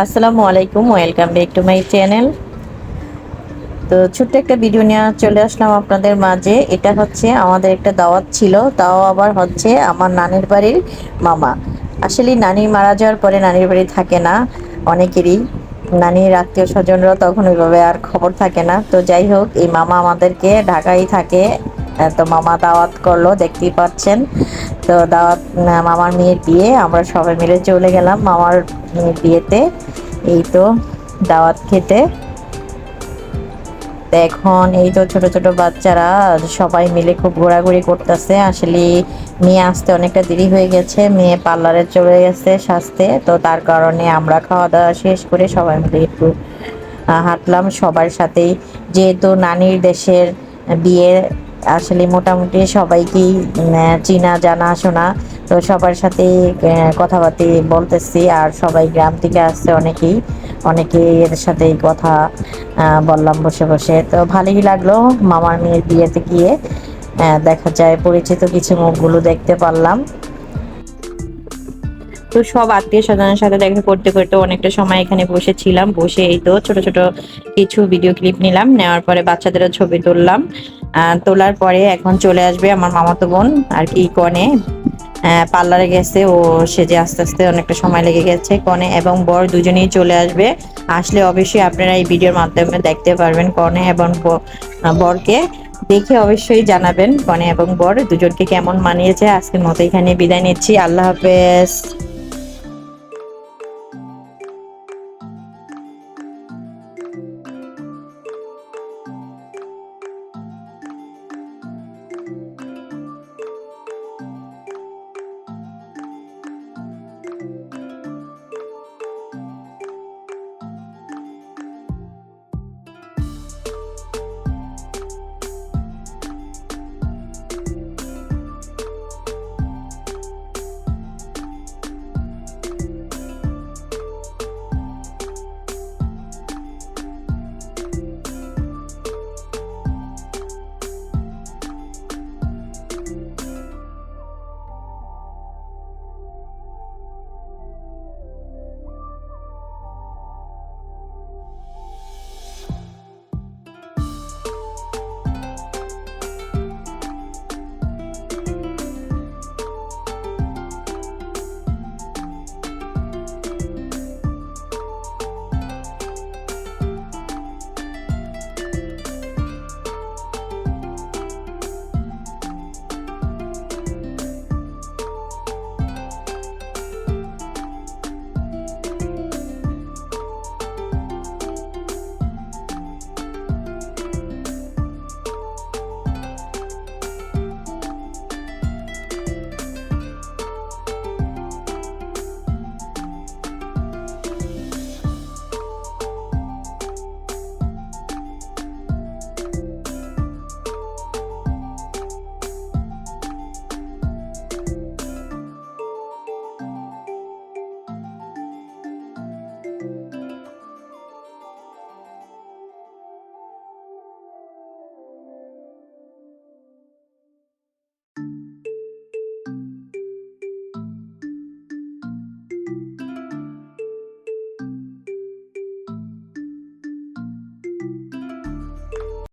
আসসালামু আলাইকুম, welcome back to my channel. তো ছোট্ট একটা ভিডিও নিয়ে চলে আসলাম আপনাদের মাঝে। এটা হচ্ছে আমাদের একটা দাওয়াত ছিল, তাও আবার হচ্ছে আমার নানির বাড়ির মামা। আসলে নানি মারা যাওয়ার পরে নানির বাড়ি থাকে না, অনেকেরই। নানির আত্মীয় স্বজনরা তখন ওইভাবে আর খবর থাকে না। তো যাই হোক, এই মামা আমাদেরকে ঢাকায় থাকে। তো মামা দাওয়াত করল, দেখতেই পাচ্ছেন। তো দাওয়াত মামার মেয়ের বিয়ে, আমরা সবাই মিলে চলে গেলাম মামার বিয়েতে। এই তো দাওয়াত খেতে। এখন এই তো ছোট ছোট বাচ্চারা, সবাই মিলে খুব ঘোরাঘুরি করতেছে। আসলে মেয়ে আসতে অনেকটা দেরি হয়ে গেছে, মেয়ে পার্লারে চলে গেছে সাজতে। তো তার কারণে আমরা খাওয়া দাওয়া শেষ করে সবাই মিলে একটু হাঁটলাম। সবার সাথেই যেহেতু নানির দেশের বিয়ে আসলে মোটামুটি সবাইকেই চিনা, জানা, শোনা, তো সবার সাথে কথাবার্তা বলতেছি। আর সবাই গ্রাম থেকে আসছে অনেকেই। অনেকেই এদের সাথে কথা বললাম বসে বসে। তো ভালোই লাগল মামার মেয়ের বিয়েতে গিয়ে। দেখা যায় পরিচিত কিছু মুখগুলো দেখতে পারলাম। তো সব আত্মীয় স্বজনের সাথে দেখা করতে করতে অনেকটা সময় এখানে বসেছিলাম। বসে এই তো ছোট ছোট কিছু ভিডিও ক্লিপ নিলাম, নেওয়ার পরে বাচ্চাদেরও ছবি তুললাম। তোলার পরে এখন চলে আসবে আমার মামাতো বোন, আর কি কনে। পার্লারে গেছে, ও সেজে আস্তে আস্তে অনেকটা সময় লেগে গেছে কনে এবং বর দুজনেই চলে আসবে। আসলে অবশ্যই আপনারা এই ভিডিওর মাধ্যমে দেখতে পারবেন কনে এবং বরকে। দেখে অবশ্যই জানাবেন কনে এবং বর দুজনকে কেমন মানিয়েছে। আজকের মতো এখানে বিদায় নিচ্ছি। আল্লাহ হাফেজ।